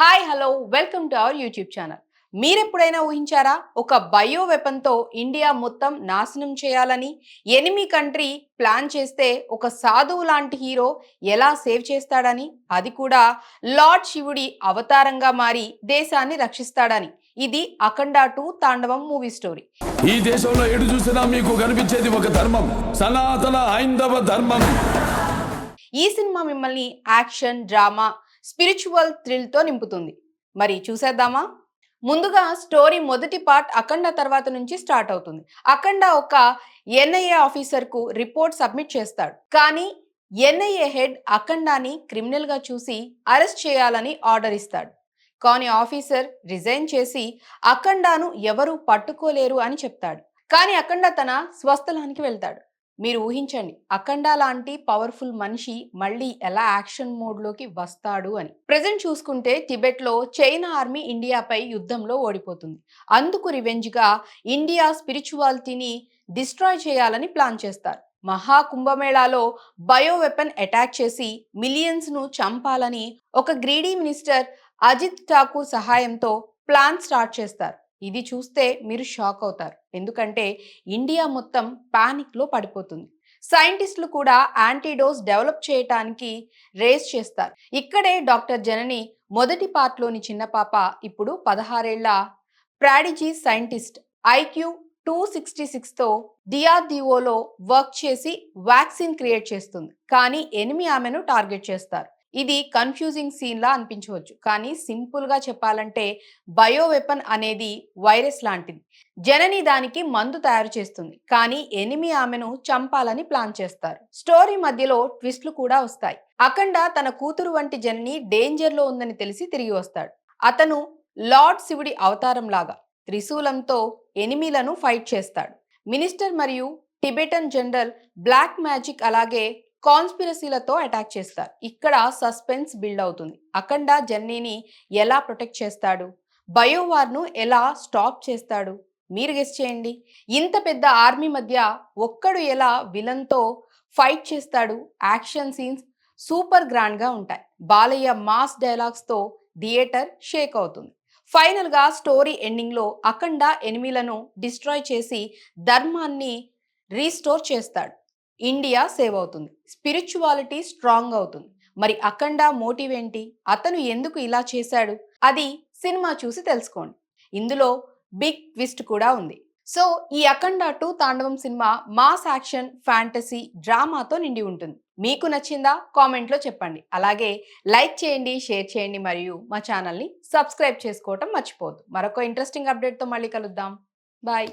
Hi hello welcome to our YouTube channel. మీరెప్పుడైనా ఊహించారా? ఒక బయో వెపన్తో ఇండియా మొత్తం నాశనం చేయాలని? ఎనిమి కంట్రీ ప్లాన్ చేస్తే ఒక సాధువు లాంటి హీరో ఎలా సేవ్ చేస్తాడని? అది కూడా లార్డ్ శివుడి అవతారంగా మారి దేశాన్ని రక్షిస్తాడని. ఇది Akhanda two Thandavam movie story. ఈ దేశంలో ఎటు చూసినా మీకు కనిపించేది ఒక ధర్మం. సనాతన హైందవ ధర్మం. ఈ సినిమా మిమ్మల్ని యాక్షన్ డ్రామా స్పిరిచువల్ థ్రిల్తో నింపుతుంది. మరి చూసేద్దామా? ముందుగా స్టోరీ మొదటి పార్ట్ అఖండ తర్వాత నుంచి స్టార్ట్ అవుతుంది. అఖండ ఒక ఎన్ఐఏ ఆఫీసర్కు రిపోర్ట్ సబ్మిట్ చేస్తాడు. కానీ ఎన్ఐఏ హెడ్ అఖండాని క్రిమినల్గా చూసి అరెస్ట్ చేయాలని ఆర్డర్ ఇస్తాడు. కానీ ఆఫీసర్ రిజైన్ చేసి అఖండాను ఎవరు పట్టుకోలేరు అని చెప్తాడు. కానీ అఖండ తన స్వస్థలానికి వెళ్తాడు. మీరు ఊహించండి. అఖండ లాంటి పవర్ఫుల్ మనిషి మళ్ళీ ఎలా యాక్షన్ మోడ్లోకి వస్తాడు అని. ప్రజెంట్ చూసుకుంటే టిబెట్లో చైనా ఆర్మీ ఇండియాపై యుద్ధంలో ఓడిపోతుంది. అందుకు రివెంజ్గా ఇండియా స్పిరిచువాలిటీని డిస్ట్రాయ్ చేయాలని ప్లాన్ చేస్తారు. మహా కుంభమేళాలో బయో వెపన్ అటాక్ చేసి మిలియన్స్ను చంపాలని ఒక గ్రీడీ మినిస్టర్ అజిత్ ఠాకూర్ సహాయంతో ప్లాన్ స్టార్ట్ చేస్తారు. ఇది చూస్తే మీరు షాక్ అవుతారు. ఎందుకంటే ఇండియా మొత్తం పానిక్లో పడిపోతుంది. సైంటిస్టులు కూడా యాంటీడోస్ డెవలప్ చేయటానికి రేస్ చేస్తారు. ఇక్కడే డాక్టర్ జనని మొదటి పార్ట్లోని చిన్న పాప ఇప్పుడు పదహారేళ్ళ prodigy scientist. IQ two sixty సిక్స్తో డిఆర్డిఓలో వర్క్ చేసి వ్యాక్సిన్ క్రియేట్ చేస్తుంది. కానీ ఎనిమి ఆమెను టార్గెట్ చేస్తారు. ఇది కన్ఫ్యూజింగ్ సీన్లా అనిపించవచ్చు. కానీ సింపుల్గా చెప్పాలంటే బయో వెపన్ అనేది వైరస్ లాంటిది. జనని దానికి మందు తయారు చేస్తుంది. కానీ ఎనిమి ఆమెను చంపాలని ప్లాన్ చేస్తారు. స్టోరీ మధ్యలో ట్విస్ట్లు కూడా వస్తాయి. అఖండ తన కూతురు వంటి జనని డేంజర్లో ఉందని తెలిసి తిరిగి వస్తాడు. అతను లార్డ్ శివుడి అవతారం లాగా త్రిశూలంతో ఎనిమిలను ఫైట్ చేస్తాడు. మినిస్టర్ మరియు టిబెటన్ జనరల్ బ్లాక్ మ్యాజిక్ అలాగే కాన్స్పిరసీలతో అటాక్ చేస్తారు. ఇక్కడ సస్పెన్స్ బిల్డ్ అవుతుంది. అఖండ జర్నీని ఎలా ప్రొటెక్ట్ చేస్తాడు? బయోవార్ను ఎలా స్టాప్ చేస్తాడు? మీరు గెస్ చేయండి. ఇంత పెద్ద ఆర్మీ మధ్య ఒక్కడు ఎలా విలన్తో ఫైట్ చేస్తాడు? యాక్షన్ సీన్స్ సూపర్ గ్రాండ్గా ఉంటాయి. బాలయ్య మాస్ డైలాగ్స్తో థియేటర్ షేక్ అవుతుంది. ఫైనల్గా స్టోరీ ఎండింగ్లో అఖండ ఎనిమిలను డిస్ట్రాయ్ చేసి ధర్మాన్ని రీస్టోర్ చేస్తాడు. ఇండియా సేవ్ అవుతుంది. స్పిరిచువాలిటీ స్ట్రాంగ్ అవుతుంది. మరి అఖండ మోటివ్ ఏంటి? అతను ఎందుకు ఇలా చేశాడు? అది సినిమా చూసి తెలుసుకోండి. ఇందులో బిగ్ ట్విస్ట్ కూడా ఉంది. సో ఈ Akhanda two Thandavam cinema mass action fantasy డ్రామాతో నిండి ఉంటుంది. మీకు నచ్చిందా? కామెంట్లో చెప్పండి. అలాగే లైక్ చేయండి షేర్ చేయండి మరియు మా ఛానల్ని సబ్స్క్రైబ్ చేసుకోవటం మర్చిపోవద్దు. మరొక ఇంట్రెస్టింగ్ అప్డేట్తో మళ్ళీ కలుద్దాం. బాయ్.